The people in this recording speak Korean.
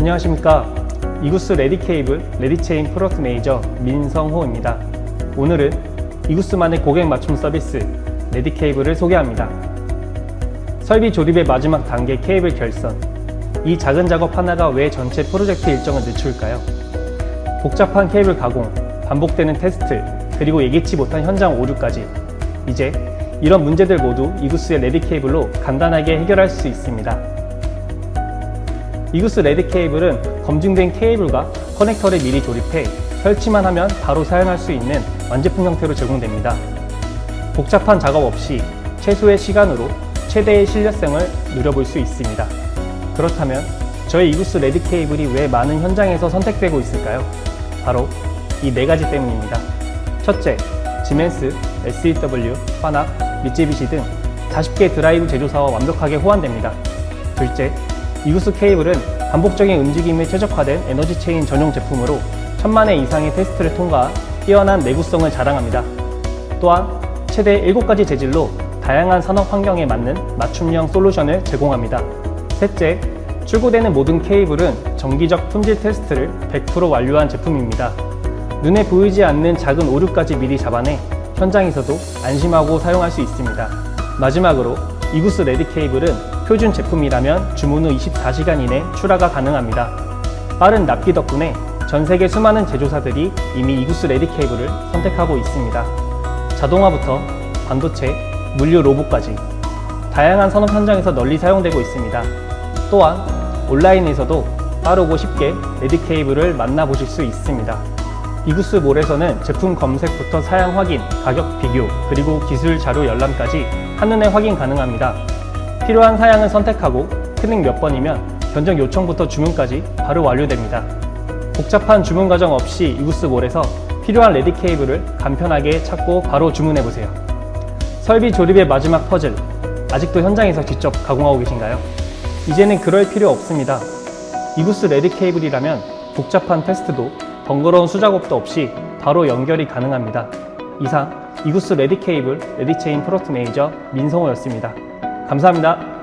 안녕하십니까. 이구스 레디 케이블 레디체인 프로덕트 매니저 민성호입니다. 오늘은 이구스만의 고객 맞춤 서비스 레디 케이블을 소개합니다. 설비 조립의 마지막 단계 케이블 결선. 이 작은 작업 하나가 왜 전체 프로젝트 일정을 늦출까요? 복잡한 케이블 가공, 반복되는 테스트, 그리고 예기치 못한 현장 오류까지. 이제 이런 문제들 모두 이구스의 레디 케이블로 간단하게 해결할 수 있습니다. 이구스 레드 케이블은 검증된 케이블과 커넥터를 미리 조립해 설치만 하면 바로 사용할 수 있는 완제품 형태로 제공됩니다. 복잡한 작업 없이 최소의 시간으로 최대의 신뢰성을 누려볼 수 있습니다. 그렇다면 저희 이구스 레드 케이블이 왜 많은 현장에서 선택되고 있을까요? 바로 이 네 가지 때문입니다. 첫째, 지멘스, SEW, 화낙, 미쯔비시 등 40개 드라이브 제조사와 완벽하게 호환됩니다. 둘째, 이구스 케이블은 반복적인 움직임에 최적화된 에너지 체인 전용 제품으로 천만 회 이상의 테스트를 통과한 뛰어난 내구성을 자랑합니다. 또한 최대 7가지 재질로 다양한 산업 환경에 맞는 맞춤형 솔루션을 제공합니다. 셋째, 출고되는 모든 케이블은 정기적 품질 테스트를 100% 완료한 제품입니다. 눈에 보이지 않는 작은 오류까지 미리 잡아내 현장에서도 안심하고 사용할 수 있습니다. 마지막으로 이구스 레디 케이블은 표준 제품이라면 주문 후 24시간 이내 출하가 가능합니다. 빠른 납기 덕분에 전 세계 수많은 제조사들이 이미 이구스 레디 케이블을 선택하고 있습니다. 자동화부터 반도체, 물류 로봇까지 다양한 산업 현장에서 널리 사용되고 있습니다. 또한 온라인에서도 빠르고 쉽게 레디 케이블을 만나보실 수 있습니다. 이구스 몰에서는 제품 검색부터 사양 확인, 가격 비교, 그리고 기술 자료 열람까지 한눈에 확인 가능합니다. 필요한 사양을 선택하고 클릭 몇 번이면 견적 요청부터 주문까지 바로 완료됩니다. 복잡한 주문 과정 없이 이구스몰에서 필요한 레디 케이블을 간편하게 찾고 바로 주문해 보세요. 설비 조립의 마지막 퍼즐 아직도 현장에서 직접 가공하고 계신가요? 이제는 그럴 필요 없습니다. 이구스 레디 케이블이라면 복잡한 테스트도 번거로운 수작업도 없이 바로 연결이 가능합니다. 이상 이구스 레디 케이블 레디 체인 프로트 매니저 민성호였습니다. 감사합니다.